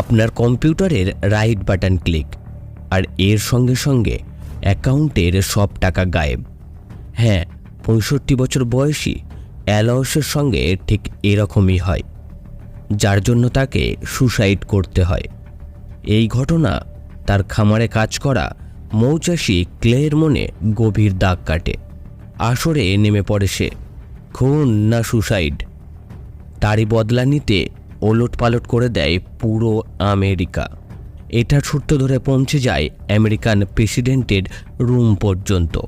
আপনার কম্পিউটারের right button click আর এর সঙ্গে সঙ্গে অ্যাকাউন্টের সব টাকা গায়েব। হ্যাঁ পঁয়ষট্টি বছর বয়সী অ্যালসের সঙ্গে ঠিক এরকমই হয়, যার জন্য তাকে সুসাইড করতে হয়। এই ঘটনা তার খামারে কাজ করা মৌচাষী ক্লের মনে গভীর দাগ কাটে। আসরে নেমে পড়ে সে। খুন না সুসাইড তারই বদলা নিতে ওলট পালট করে দেয় পুরো আমেরিকা। এটার সূত্র ধরে পৌঁছে যায় আমেরিকান প্রেসিডেন্টের রুম পর্যন্ত।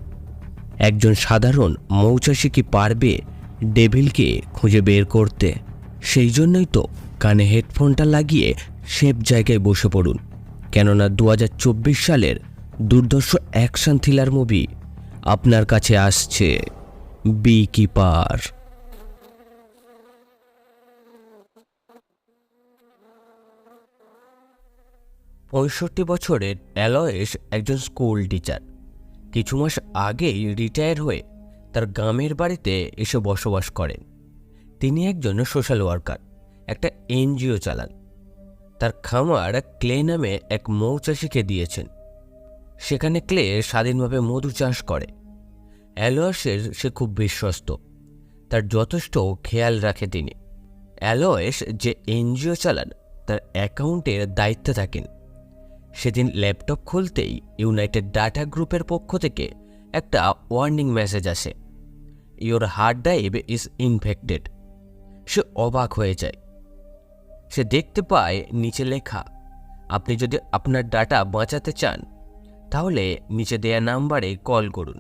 একজন সাধারণ মৌচাষী কি পারবে ডেভিলকে খুঁজে বের করতে? সেই জন্যই তো কানে হেডফোনটা লাগিয়ে সেফ জায়গায় বসে পড়ুন। কেননা দু হাজার চব্বিশ সালের দুর্দর্শ অ্যাকশন থ্রিলার মুভি আপনার কাছে আসছে। বি কিপার পঁয়ষট্টি বছরের অ্যালয়েস একজন স্কুল টিচার। কিছু মাস আগেই রিটায়ার হয়ে তার গ্রামের বাড়িতে এসে বসবাস করেন। তিনি একজন সোশ্যাল ওয়ার্কার, একটা এনজিও চালান। তার খামার ক্লে নামে এক মৌচাষিকে দিয়েছেন। সেখানে ক্লে স্বাধীনভাবে মধু চাষ করে। অ্যালয়েসের সে খুব বিশ্বস্ত। তার যথেষ্ট খেয়াল রাখে তিনি। অ্যালয়েস যে এনজিও চালান, তার অ্যাকাউন্টের দায়িত্বে থাকেন। সেদিন ল্যাপটপ খুলতেই ইউনাইটেড ডাটা গ্রুপের পক্ষ থেকে একটা ওয়ার্নিং মেসেজ আসে। Your hard drive is infected সে অবাক হয়ে যায়। সে দেখতে পায় নিচে লেখা, আপনি যদি আপনার ডাটা বাঁচাতে চান, তাহলে নিচে দেয়া নাম্বারে কল করুন।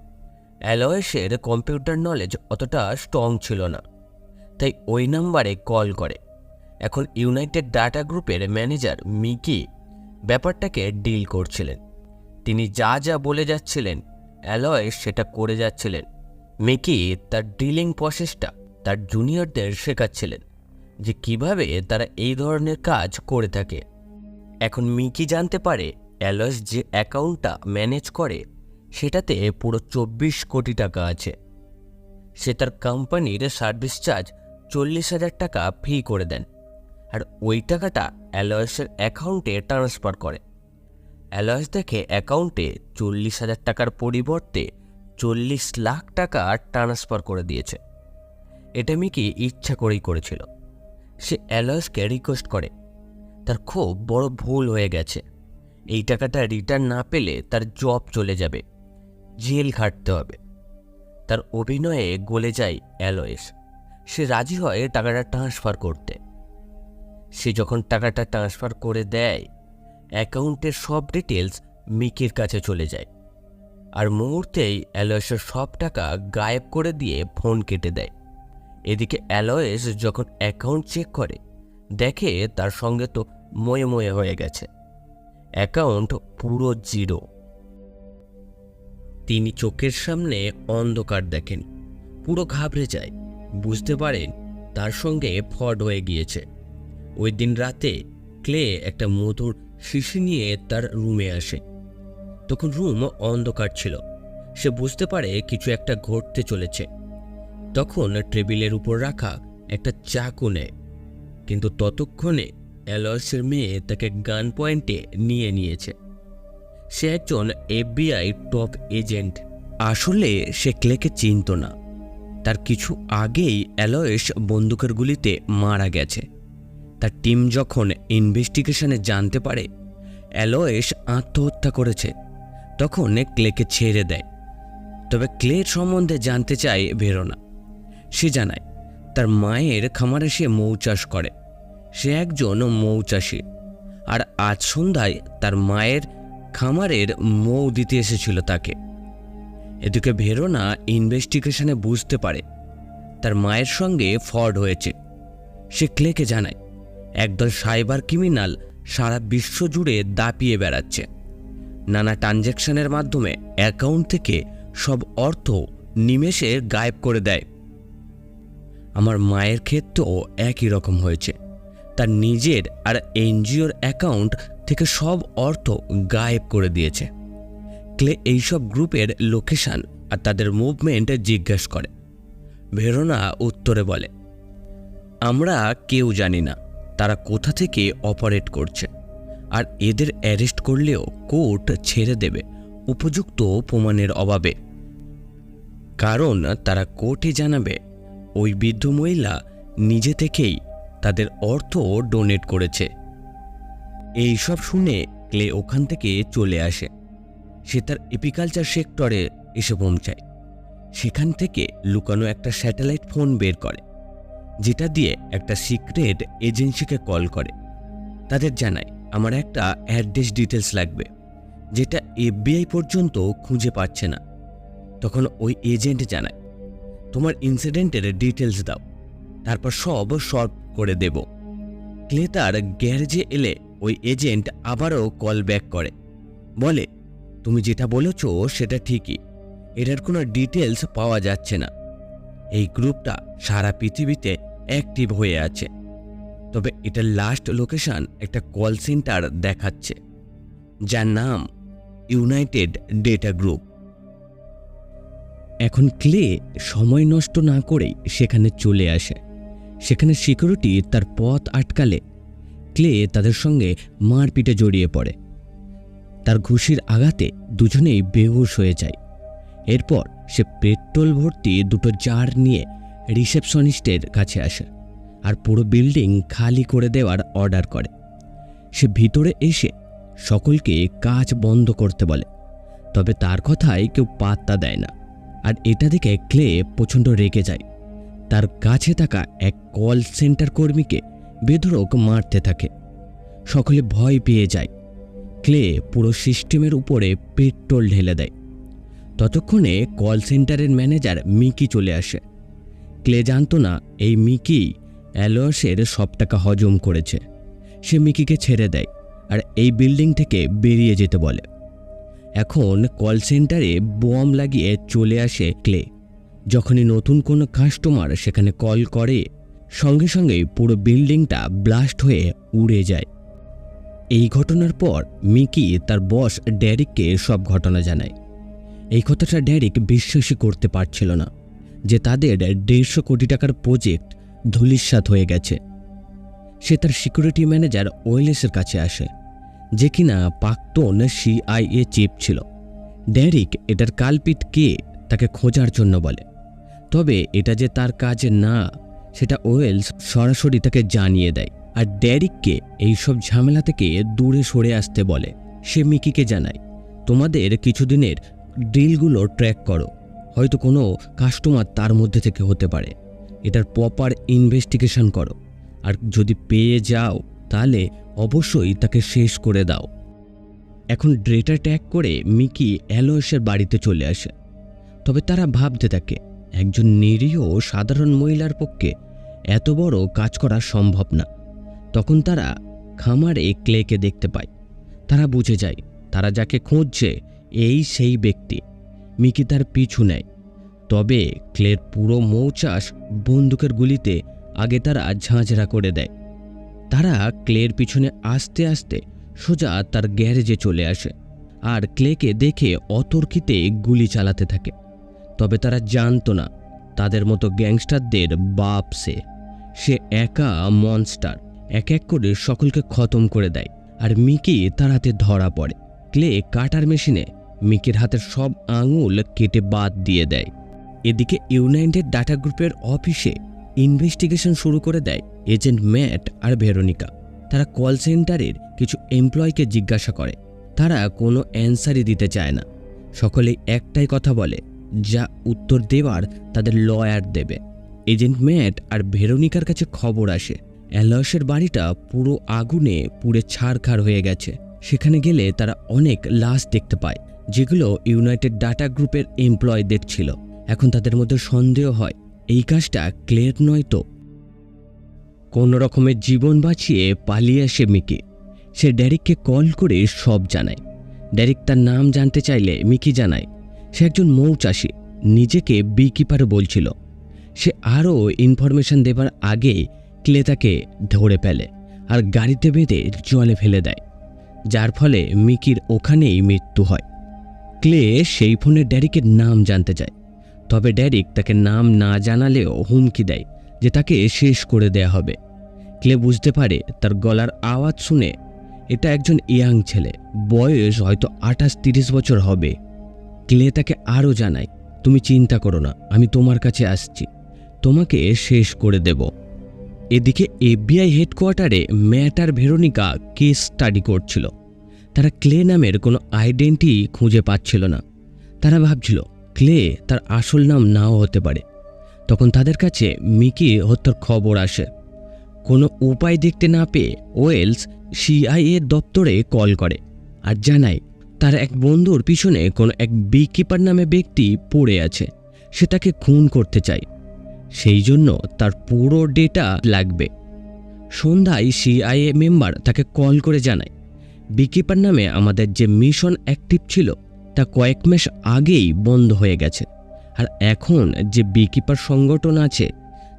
অ্যালয়েসের কম্পিউটার নলেজ অতটা স্ট্রং ছিল না, তাই ওই নাম্বারে কল করে। এখন ইউনাইটেড ডাটা গ্রুপের ম্যানেজার মিকি ব্যাপারটাকে ডিল করছিলেন। তিনি যা যা বলে যাচ্ছিলেন অ্যালয়েস সেটা করে যাচ্ছিলেন। মিকি তার ডিলিং প্রসেসটা তার জুনিয়রদের শেখাচ্ছিলেন যে কীভাবে তারা এই ধরনের কাজ করে থাকে। এখন মিকি জানতে পারে অ্যালয়েস যে অ্যাকাউন্টটা ম্যানেজ করে, সেটাতে পুরো চব্বিশ কোটি টাকা আছে। সে তার কোম্পানির সার্ভিস চার্জ চল্লিশ হাজার টাকা ফি করে দেন। আর ওই টাকাটা অ্যালয়েসের অ্যাকাউন্টে ট্রান্সফার করে। অ্যালয়েস দেখে অ্যাকাউন্টে চল্লিশ হাজার টাকার পরিবর্তে চল্লিশ লাখ টাকা ট্রান্সফার করে দিয়েছে। এটা মিকি ইচ্ছা করেই করেছিল। সে অ্যালয়েসকে রিকোয়েস্ট করে। তার খুব বড় ভুল হয়ে গেছে। এই টাকাটা রিটার্ন না পেলে তার জব চলে যাবে। জেল খাটতে হবে। তার অভিনয়ে গলে যায় অ্যালয়েস। সে রাজি হয় টাকাটা ট্রান্সফার করতে। সে যখন টাকাটা ট্রান্সফার করে দেয়, অ্যাকাউন্টের সব ডিটেলস মিকির কাছে চলে যায়। আর মুহূর্তেই অ্যালয়েসের সব টাকা গায়েব করে দিয়ে ফোন কেটে দেয়। এদিকে অ্যালয়েস যখন অ্যাকাউন্ট চেক করে, দেখে তার সঙ্গে তো ময়ে ময়ে হয়ে গেছে। অ্যাকাউন্ট পুরো জিরো তিনি চোখের সামনে অন্ধকার দেখেন। পুরো ঘাবড়ে যায়। বুঝতে পারেন, তার সঙ্গে ফ্রড হয়ে গিয়েছে। ওই দিন রাতে ক্লে একটা মধুর শিশি নিয়ে তার রুমে আসে। তখন রুম অন্ধকার ছিল। সে বুঝতে পারে কিছু একটা ঘটতে চলেছে। তখন টেবিলের উপর রাখা একটা চাকু নেয়। কিন্তু ততক্ষণে অ্যালয়েসের মেয়ে তাকে গান পয়েন্টে নিয়ে নিয়েছে। সে একজন এফবিআই টপ এজেন্ট। আসলে সে ক্লেকে চিনত না। তার কিছু আগেই অ্যালয়েস বন্দুকের গুলিতে মারা গেছে। তার টিম যখন ইনভেস্টিগেশনে জানতে পারে, অ্যালয়েস আত্মহত্যা করেছে, তখন ক্লেকে ছেড়ে দেয়। তবে ক্লের সম্বন্ধে জানতে চায় ভেরোনা। সে জানায়, তার মায়ের খামারে সে মৌ চাষ করে। সে একজন মৌ মৌচাষী আর আজ সন্ধ্যায় তার মায়ের খামারের মৌ দিতে এসেছিল তাকে। এদিকে ভেরোনা ইনভেস্টিগেশনে বুঝতে পারে, তার মায়ের সঙ্গে ফ্রড হয়েছে। সে ক্লেকে জানায় একদল সাইবার ক্রিমিনাল সারা বিশ্ব জুড়ে দাপিয়ে বেড়াচ্ছে। নানা ট্রানজ্যাকশনের মাধ্যমে অ্যাকাউন্ট থেকে সব অর্থ নিমেষে গায়েব করে দেয়। আমার মায়ের ক্ষেত্রেও একই রকম হয়েছে। তার নিজের আর এনজিওর অ্যাকাউন্ট থেকে সব অর্থ গায়েব করে দিয়েছে। ক্লে এইসব গ্রুপের লোকেশন আর তাদের মুভমেন্ট জিজ্ঞেস করে। ভেরোনা উত্তরে বলে, আমরা কেউ জানি না। তারা কোথা থেকে অপারেট করছে। আর এদের অ্যারেস্ট করলেও কোর্ট ছেড়ে দেবে, উপযুক্ত প্রমাণের অভাবে। কারণ তারা কোর্টে জানাবে, ওই বৃদ্ধ মহিলা নিজে থেকেই তাদের অর্থ ডোনেট করেছে। এই সব শুনে ক্লে ওখান থেকে চলে আসে। সে তার এপিকালচার সেক্টরে এসে পৌঁছায়। সেখান থেকে লুকানো একটা স্যাটেলাইট ফোন বের করে। যেটা দিয়ে একটা সিক্রেট এজেন্সিকে কল করে। তাদের জানায়, আমার একটা অ্যাড্রেস ডিটেলস লাগবে, যেটা এফবিআই পর্যন্ত খুঁজে পাচ্ছে না। তখন ওই এজেন্ট জানায়, তোমার ইনসিডেন্টের ডিটেলস দাও, তারপর সব সলভ করে দেব। ক্লে তার গ্যারেজে এলে ওই এজেন্ট আবারও কল ব্যাক করে, বলে, তুমি যেটা বলেছ সেটা ঠিকই, এটার কোনো ডিটেলস পাওয়া যাচ্ছে না। এই গ্রুপটা সারা পৃথিবীতে অ্যাক্টিভ হয়ে আছে। তবে এটার লাস্ট লোকেশন একটা কল সেন্টার দেখাচ্ছে, যার নাম ইউনাইটেড ডেটা গ্রুপ এখন ক্লে সময় নষ্ট না করেই সেখানে চলে আসে। সেখানে সিকিউরিটি তার পথ আটকালে ক্লে তাদের সঙ্গে মারপিটে জড়িয়ে পড়ে। তার ঘুষির আঘাতে দুজনেই বেহুশ হয়ে যায়। এরপর সে পেট্রোল ভর্তি দুটো জার নিয়ে রিসেপশনিস্টের কাছে আসে আর পুরো বিল্ডিং খালি করে দেওয়ার অর্ডার করে। সে ভিতরে এসে সকলকে কাজ বন্ধ করতে বলে। তবে তার কথায় কেউ পাত্তা দেয় না। আর এটা দেখে ক্লে প্রচণ্ড রেগে যায়। তার কাছে থাকা এক কল সেন্টার কর্মীকে বেধরক মারতে থাকে। সকলে ভয় পেয়ে যায়। ক্লে পুরো সিস্টেমের উপরে পেট্রোল ঢেলে দেয়। ততক্ষণে কল সেন্টারের ম্যানেজার মিকি চলে আসে। ক্লে জানতো না, এই মিকি অ্যালোয়াসের সব টাকা হজম করেছে। সে মিকিকে ছেড়ে দেয় আর এই বিল্ডিং থেকে বেরিয়ে যেতে বলে। এখন কল সেন্টারে বোম লাগিয়ে চলে আসে ক্লে। যখনই নতুন কোনো কাস্টমার সেখানে কল করে, সঙ্গে সঙ্গে পুরো বিল্ডিংটা ব্লাস্ট হয়ে উড়ে যায়। এই ঘটনার পর মিকি তার বস ড্যারিককে সব ঘটনা জানায়। এই কথাটা ড্যারিক বিশ্বাসই করতে পারছিল না। যে তাদের দেড়শো কোটি টাকার প্রজেক্ট ধুলিস্বাত হয়ে গেছে। সে তার সিকিউরিটি ম্যানেজার ওয়েলেসের কাছে আসে, যে কিনা প্রাক্তন সিআইএ চিফ ছিল। ড্যারিক এটার কালপিট কে তাকে খোঁজার জন্য বলে। তবে এটা যে তার কাজে না, সেটা ওয়েলস সরাসরি তাকে জানিয়ে দেয়। আর ড্যারিককে এইসব ঝামেলা থেকে দূরে সরে আসতে বলে। সে মিকিকে জানায়, তোমাদের কিছুদিনের ডিলগুলো ট্র্যাক করো। হয়তো কোনো কাস্টমার তার মধ্যে থেকে হতে পারে। এটার প্রপার ইনভেস্টিগেশন করো। আর যদি পেয়ে যাও, তাহলে অবশ্যই তাকে শেষ করে দাও। এখন ড্রেটা ট্যাগ করে মিকি অ্যালোয়েসের বাড়িতে চলে আসে। তবে তারা ভাবতে থাকে, একজন নিরীহ সাধারণ মহিলার পক্ষে এত বড় কাজ করা সম্ভব না। তখন তারা খামারে ক্লেকে দেখতে পায়। তারা বুঝে যায়, তারা যাকে খুঁজছে, এই সেই ব্যক্তি। মিকি তার পিছু নেয়। তবে ক্লের পুরো মৌচাষ বন্দুকের গুলিতে আগে তারা ঝাঁঝরা করে দেয়। তারা ক্লের পিছনে আস্তে আস্তে সোজা তার গ্যারেজে চলে আসে আর ক্লেকে দেখে অতর্কিতে গুলি চালাতে থাকে। তবে তারা জানতো না তাদের মতো গ্যাংস্টারদের বাপ সে। সে একা মনস্টার, এক এক করে সকলকে খতম করে দেয় আর মিকি তার হাতে ধরা পড়ে। ক্লে কাটার মেশিনে মিকির হাতের সব আঙুল কেটে বাদ দিয়ে দেয়। এদিকে ইউনাইটেড ডাটা গ্রুপের অফিসে ইনভেস্টিগেশন শুরু করে দেয় এজেন্ট ম্যাট আর ভেরোনিকা। তারা কল সেন্টারের কিছু এমপ্লয়কে জিজ্ঞাসা করে। তারা কোনো অ্যান্সারই দিতে চায় না। সকলেই একটাই কথা বলে, যা উত্তর দেওয়ার তাদের লয়ার দেবে। এজেন্ট ম্যাট আর ভেরোনিকার কাছে খবর আসে। অ্যালসের বাড়িটা পুরো আগুনে পুড়ে ছাড়খাড় হয়ে গেছে। সেখানে গেলে তারা অনেক লাশ দেখতে পায়। যেগুলো ইউনাইটেড ডাটা গ্রুপের এমপ্লয়দের ছিল। এখন তাদের মধ্যে সন্দেহ হয়, এই কাজটা ক্লের নয় তো? কোন রকমের জীবন বাঁচিয়ে পালিয়ে আসে মিকি। সে ড্যারিককে কল করে সব জানায়। ড্যারিক তার নাম জানতে চাইলে মিকি জানায়, সে একজন মৌ চাষি, নিজেকে বিকিপার বলছিল। সে আরও ইনফরমেশন দেবার আগে ক্লে তাকে ধরে ফেলে আর গাড়িতে বেঁধে জলে ফেলে দেয়। যার ফলে মিকির ওখানেই মৃত্যু হয়। ক্লে সেই ফোনে ড্যারিকের নাম জানতে চায়। তবে ড্যারিক তাকে নাম না জানালেও হুমকি দেয় যে তাকে শেষ করে দেয়া হবে। ক্লে বুঝতে পারে তার গলার আওয়াজ শুনে এটা একজন ইয়াং ছেলে, বয়স হয়তো আঠাশ তিরিশ বছর হবে। ক্লে তাকে আরও জানায়, তুমি চিন্তা করো না, আমি তোমার কাছে আসছি, তোমাকে শেষ করে দেব। এদিকে এফবিআই হেডকোয়ার্টারে ম্যাট আর ভেরোনিকা কেস স্টাডি করছিল। তারা ক্লে নামের কোনো আইডেন্টি খুঁজে পাচ্ছিল না। তারা ভাবছিল, ক্লে তার আসল নাম নাও হতে পারে। তখন তাদের কাছে মিকি হত্যার খবর আসে। কোনো উপায় দেখতে না পেয়ে ওয়েলস সিআইএ দপ্তরে কল করে আর জানায়, তার এক বন্ধুর পিছনে কোনো এক বিকিপার নামে ব্যক্তি পড়ে আছে। সে তাকে খুন করতে চায়। সেই জন্য তার পুরো ডেটা লাগবে। সন্ধ্যায় সিআইএ মেম্বার তাকে কল করে জানায়। বিকিপার নামে আমাদের যে মিশন অ্যাক্টিভ ছিল, তা কয়েক মাস আগেই বন্ধ হয়ে গেছে। আর এখন যে বিকিপার সংগঠন আছে,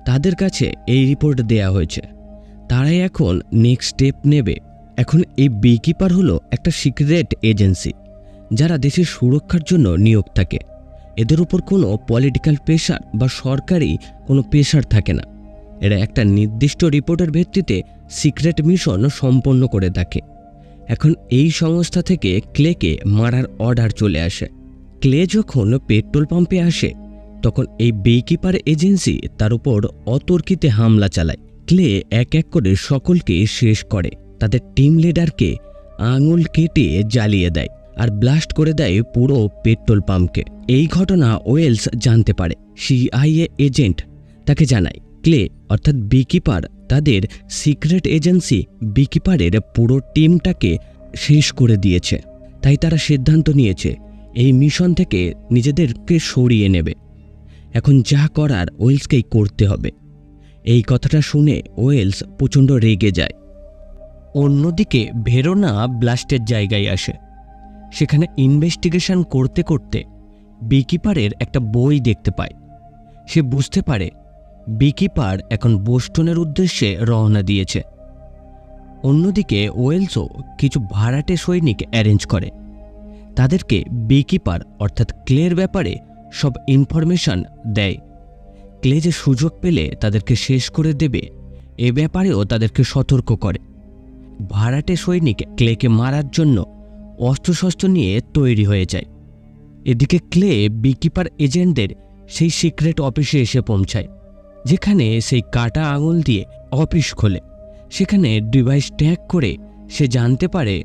তাদের কাছে এই রিপোর্ট দেয়া হয়েছে। তারাই এখন নেক্সট স্টেপ নেবে। এখন এই বিকিপার হলো একটা সিক্রেট এজেন্সি যারা দেশের সুরক্ষার জন্য নিয়োগ থাকে। এদের উপর কোনো পলিটিক্যাল প্রেশার বা সরকারি কোনো প্রেশার থাকে না। এরা একটা নির্দিষ্ট রিপোর্টের ভিত্তিতে সিক্রেট মিশন সম্পন্ন করে থাকে। এখন এই সংস্থা থেকে ক্লেকে মারার অর্ডার চলে আসে। ক্লে যখন পেট্রোল পাম্পে আসে, তখন এই বেকিপার এজেন্সি তার উপর অতর্কিতে হামলা চালায়। ক্লে এক এক করে সকলকে শেষ করে। তাদের টিম লিডারকে আঙুল কেটে জ্বালিয়ে দেয় আর ব্লাস্ট করে দেয় পুরো পেট্রোল পাম্পকে। এই ঘটনা ওয়েলস জানতে পারে। সিআইএ এজেন্ট তাকে জানায়, ক্লে অর্থাৎ বিকিপার তাদের সিক্রেট এজেন্সি বিকিপারের পুরো টিমটাকে শেষ করে দিয়েছে। তাই তারা সিদ্ধান্ত নিয়েছে, এই মিশন থেকে নিজেদেরকে সরিয়ে নেবে। এখন যা করার ওয়েলসকেই করতে হবে। এই কথাটা শুনে ওয়েলস প্রচণ্ড রেগে যায়। অন্যদিকে ভেরোনা ব্লাস্টের জায়গায় আসে। সেখানে ইনভেস্টিগেশন করতে করতে বিকিপারের একটা বই দেখতে পায়। সে বুঝতে পারে বিকিপার এখন বোস্টনের উদ্দেশ্যে রওনা দিয়েছে। অন্যদিকে ওয়েলসও কিছু ভাড়াটে সৈনিক অ্যারেঞ্জ করে। তাদেরকে বিকিপার অর্থাৎ ক্লের ব্যাপারে সব ইনফরমেশন দেয়। ক্লে যে সুযোগ পেলে তাদেরকে শেষ করে দেবে, এ ব্যাপারেও তাদেরকে সতর্ক করে। ভাড়াটে সৈনিক ক্লেকে মারার জন্য অস্ত্রশস্ত্র নিয়ে তৈরি হয়ে যায়। এদিকে ক্লে বিকিপার এজেন্টদের সেই সিক্রেট অফিসে এসে পৌঁছায়। যেখানে সেই কাটা আঙুল দিয়ে অফিস খোলে, সেখানে ডিভাইস ট্যাগ করে সে জানতে পারে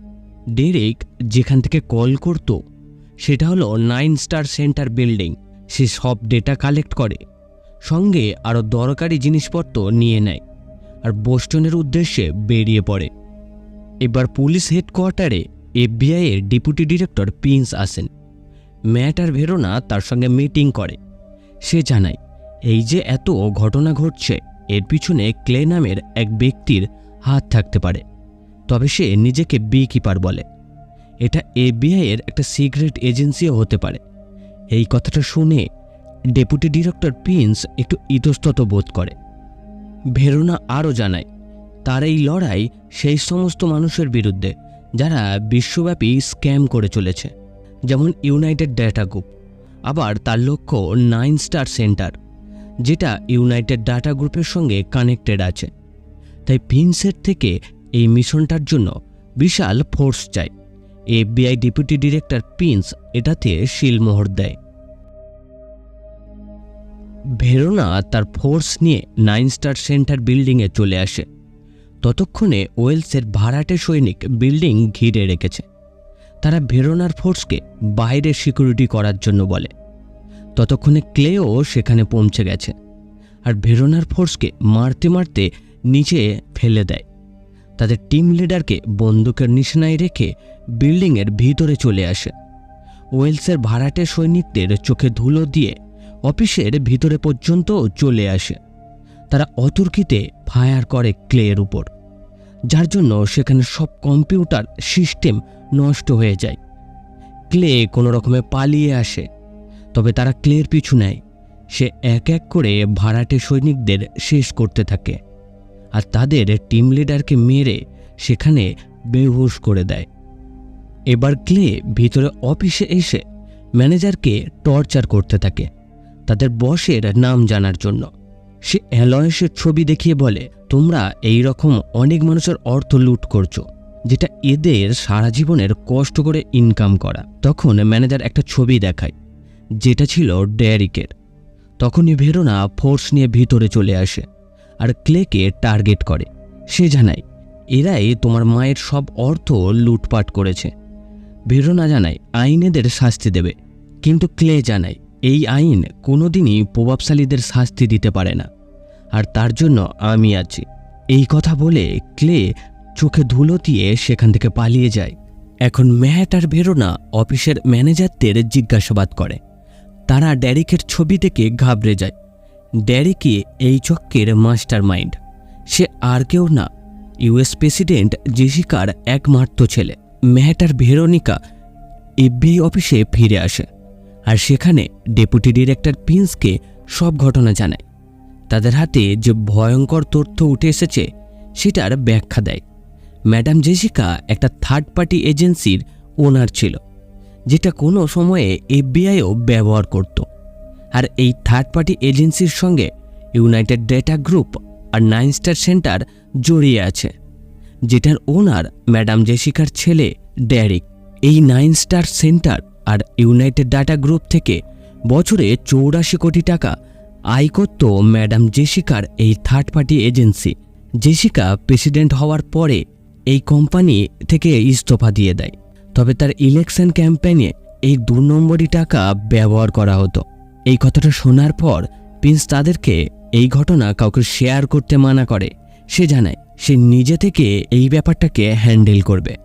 ডেরেক যেখান থেকে কল করত, সেটা হলো নাইন স্টার সেন্টার বিল্ডিং। সে সব ডেটা কালেক্ট করে, সঙ্গে আরও দরকারি জিনিসপত্র নিয়ে নেয় আর বোস্টনের উদ্দেশ্যে বেরিয়ে পড়ে। এবার পুলিশ হেডকোয়ার্টারে এফবিআই এর ডেপুটি ডিরেক্টর প্রিন্স আসেন। ম্যাট আর ভেরোনা তার সঙ্গে মিটিং করে। সে জানায় এই যে এত ঘটনা ঘটছে, এর পিছনে ক্লে নামের এক ব্যক্তির হাত থাকতে পারে। তবে সে নিজেকে বি কিপার বলে। এটা এর একটা সিক্রেট এজেন্সিও হতে পারে। এই কথাটা শুনে ডেপুটি ডিরেক্টর প্রিন্স একটু ইতস্তত বোধ করে। ভেরোনা আরও জানায়, তার এই লড়াই সেই সমস্ত মানুষের বিরুদ্ধে, যারা বিশ্বব্যাপী স্ক্যাম করে চলেছে। যেমন ইউনাইটেড ডাটা গ্রুপ আবার তার লক্ষ্য নাইন স্টার সেন্টার যেটা ইউনাইটেড ডাটা গ্রুপের সঙ্গে কানেক্টেড আছে। তাই প্রিন্সের থেকে এই মিশনটার জন্য বিশাল ফোর্স চাই। এফবিআই ডেপুটি ডিরেক্টর প্রিন্স এটাতে শিলমোহর দেয়। ভেরোনা তার ফোর্স নিয়ে নাইন স্টার সেন্টার বিল্ডিংয়ে চলে আসে। ততক্ষণে ওয়েলসের ভাড়াটে সৈনিক বিল্ডিং ঘিরে রেখেছে। তারা ভেরোনার ফোর্সকে বাইরে সিকিউরিটি করার জন্য বলে। ততক্ষণে ক্লেও সেখানে পৌঁছে গেছে আর ভেরোনার ফোর্সকে মারতে মারতে নিচে ফেলে দেয়। তাদের টিম লিডারকে বন্দুকের নিশানায় রেখে বিল্ডিংয়ের ভিতরে চলে আসে। ওয়েলসের ভাড়াটে সৈনিকদের চোখে ধুলো দিয়ে অফিসের ভিতরে পর্যন্ত চলে আসে। তারা অতর্কিতে ফায়ার করে ক্লের উপর, যার জন্য সেখানে সব কম্পিউটার সিস্টেম নষ্ট হয়ে যায়। ক্লে কোনো রকমে পালিয়ে আসে। তবে তারা ক্লের পিছু নেয়। সে এক এক করে ভাড়াটে সৈনিকদের শেষ করতে থাকে আর তাদের টিম লিডারকে মেরে সেখানে বেহুশ করে দেয়। এবার ক্লে ভিতরে অফিসে এসে ম্যানেজারকে টর্চার করতে থাকে তাদের বসের নাম জানার জন্য। সে অ্যালয়েসের ছবি দেখিয়ে বলে, তোমরা এই রকম অনেক মানুষের অর্থ লুট করছ, যেটা এদের সারা জীবনের কষ্ট করে ইনকাম করা। তখন ম্যানেজার একটা ছবি দেখায়। যেটা ছিল ড্যারিকের তখনই ভেরোনা ফোর্স নিয়ে ভিতরে চলে আসে আর ক্লেকে টার্গেট করে। সে জানায়, এরাই তোমার মায়ের সব অর্থ লুটপাট করেছে। ভেরোনা জানায় আইনেদের শাস্তি দেবে। কিন্তু ক্লে জানায়, এই আইন কোনোদিনই প্রভাবশালীদের শাস্তি দিতে পারে না। আর তার জন্য আমি আছি। এই কথা বলে ক্লে চোখে ধুলো দিয়ে সেখান থেকে পালিয়ে যায়। এখন ম্যাট আর ভেরোনা অফিসের ম্যানেজারদের জিজ্ঞাসাবাদ করে। তারা ড্যারিকের ছবি দেখে ঘাবড়ে যায়। ড্যারিকে এই চক্রের মাস্টার মাইন্ড সে আর কেউ না, ইউএস প্রেসিডেন্ট জেসিকার একমাত্র ছেলে ম্যাট আর ভেরোনিকা এফবিআই অফিসে ফিরে আসে আর সেখানে ডেপুটি ডিরেক্টর প্রিন্সকে সব ঘটনা জানায়। তাদের হাতে যে ভয়ঙ্কর তথ্য উঠে এসেছে, সেটার ব্যাখ্যা দেয়। ম্যাডাম জেসিকা একটা থার্ড পার্টি এজেন্সির ওনার ছিল। যেটা কোনো সময়ে এফবিআইও ব্যবহার করত। আর এই থার্ড পার্টি এজেন্সির সঙ্গে ইউনাইটেড ডেটা গ্রুপ আর নাইন স্টার সেন্টার জড়িয়ে আছে, যেটার ওনার ম্যাডাম জেসিকার ছেলে ড্যারিক এই নাইন স্টার সেন্টার আর ইউনাইটেড ডাটা গ্রুপ থেকে বছরে চৌরাশি কোটি টাকা আয় করত ম্যাডাম জেসিকার এই third party agency Jessica president হওয়ার পরে এই কোম্পানি থেকে ইস্তফা দিয়ে দেয়। তবে তার ইলেকশন ক্যাম্পেইনে এই দু নম্বরই টাকা ব্যবহার করা হতো। এই কথাটা শোনার পর প্রিন্স তাদেরকে এই ঘটনা কাউকে শেয়ার করতে মানা করে। সে জানায়, সে নিজে থেকে এই ব্যাপারটাকে হ্যান্ডেল করবে।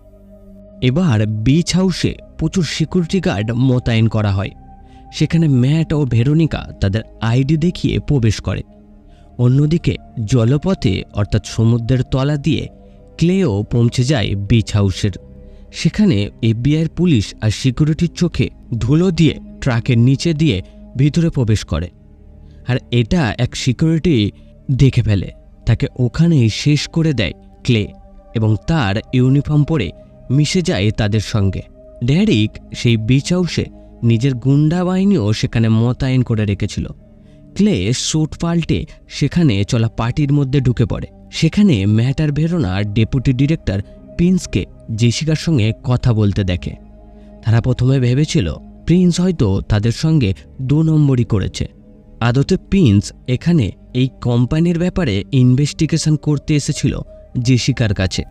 এবার বিচ হাউসে প্রচুর সিকিউরিটি গার্ড মোতায়েন করা হয়। সেখানে ম্যাট ও ভেরোনিকা তাদের আইডি দেখিয়ে প্রবেশ করে। অন্যদিকে জলপথে, অর্থাৎ সমুদ্রের তলা দিয়ে, ক্লেও পৌঁছে যায় বিচ হাউসের সেখানে এফবিআইয়ের পুলিশ আর সিকিউরিটির চোখে ধুলো দিয়ে ট্রাকের নিচে দিয়ে ভিতরে প্রবেশ করে। আর এটা এক সিকিউরিটি দেখে ফেলে। তাকে ওখানেই শেষ করে দেয় ক্লে এবং তার ইউনিফর্ম পরে মিশে যায় তাদের সঙ্গে। ড্যারিক সেই বিচ হাউসে নিজের গুন্ডা বাহিনীও সেখানে মোতায়েন করে রেখেছিল। ক্লে স্যুট পাল্টে সেখানে চলা পার্টির মধ্যে ঢুকে পড়ে। সেখানে ম্যাটার ভেরোনার ডেপুটি ডিরেক্টর প্রিন্সকে জেসিকার সঙ্গে কথা বলতে দেখে। তারা প্রথমে ভেবেছিল, প্রিন্স হয়তো তাদের সঙ্গে দু নম্বরই করেছে। আদতে প্রিন্স এখানে এই কোম্পানির ব্যাপারে ইনভেস্টিগেশন করতে এসেছিল জেসিকার কাছে।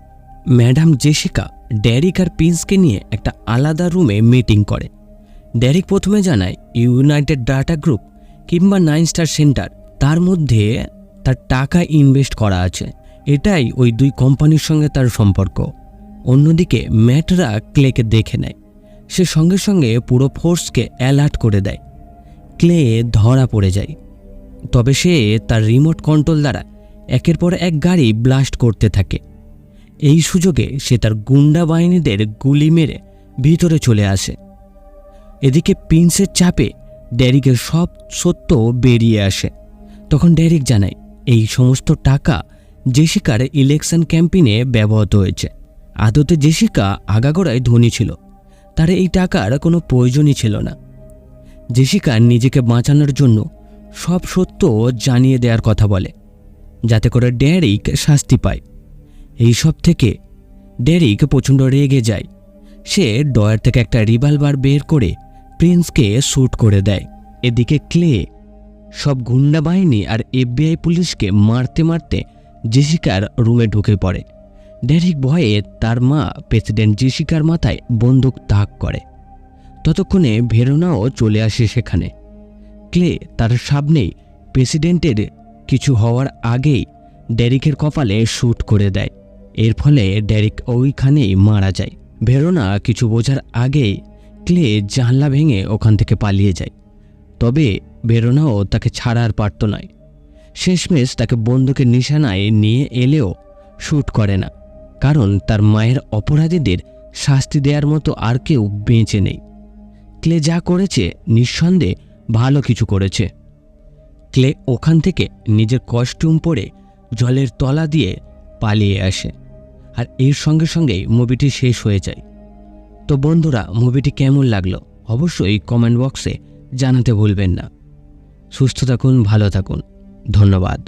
ম্যাডাম জেসিকা ড্যারিক আর প্রিন্সকে নিয়ে একটা আলাদা রুমে মিটিং করে। ড্যারিক প্রথমে জানায়, ইউনাইটেড ডাটা গ্রুপ কিংবা নাইন স্টার সেন্টার, তার মধ্যে তার টাকা ইনভেস্ট করা আছে। এটাই ওই দুই কোম্পানির সঙ্গে তার সম্পর্ক। অন্যদিকে ম্যাটরা ক্লেকে দেখে নেয়। সে সঙ্গে সঙ্গে পুরো ফোর্সকে অ্যালার্ট করে দেয়। ক্লে ধরা পড়ে যায়। তবে সে তার রিমোট কন্ট্রোল দ্বারা একের পর এক গাড়ি ব্লাস্ট করতে থাকে। এই সুযোগে সে তার গুন্ডা বাহিনীদের গুলি মেরে ভিতরে চলে আসে। এদিকে প্রিন্সের চাপে ড্যারিকের সব সত্য বেরিয়ে আসে। তখন ড্যারিক জানায়, এই সমস্ত টাকা জেসিকার ইলেকশন ক্যাম্পেইনে ব্যবহৃত হয়েছে। আদতে জেসিকা আগাগোড়ায় ধনী ছিল। তার এই টাকার কোনো প্রয়োজনই ছিল না। জেসিকা নিজেকে বাঁচানোর জন্য সব সত্য জানিয়ে দেওয়ার কথা বলে, যাতে করে ড্যারিক শাস্তি পায়। এই সব থেকে ডেরিক প্রচণ্ড রেগে যায়। সে ডয়ার থেকে একটা রিভলভার বের করে প্রিন্সকে শ্যুট করে দেয়। এদিকে ক্লে সব গুন্ডা বাহিনী আর এফবিআই পুলিশকে মারতে মারতে জেসিকার রুমে ঢুকে পড়ে। ডেরিক ভয়ে তার মা প্রেসিডেন্ট জেসিকার মাথায় বন্দুক তাক করে। ততক্ষণে ভেরোনাও চলে আসে সেখানে। ক্লে তার সামনেই প্রেসিডেন্টের কিছু হওয়ার আগেই ডেরিকের কপালে শ্যুট করে দেয়। এর ফলে ডেরিক ওইখানেই মারা যায়। ভেরোনা কিছু বোঝার আগেই ক্লে জানলা ভেঙে ওখান থেকে পালিয়ে যায়। তবে ভেরোনাও তাকে ছাড়ার পারত নয়। শেষমেশ তাকে বন্দুকের নিশানায় নিয়ে এলেও শ্যুট করে না, কারণ তার মায়ের অপরাধীদের শাস্তি দেওয়ার মতো আর কেউ বেঁচে নেই। ক্লে যা করেছে নিঃসন্দেহে ভালো কিছু করেছে। ক্লে ওখান থেকে নিজের কস্টিউম পরে জলের তলা দিয়ে পালিয়ে আসে, আর এর সঙ্গে সঙ্গেই মুভিটি শেষ হয়ে যায়। তো বন্ধুরা, মুভিটি কেমন লাগল অবশ্যই কমেন্ট বক্সে জানাতে ভুলবেন না। সুস্থ থাকুন, ভালো থাকুন। ধন্যবাদ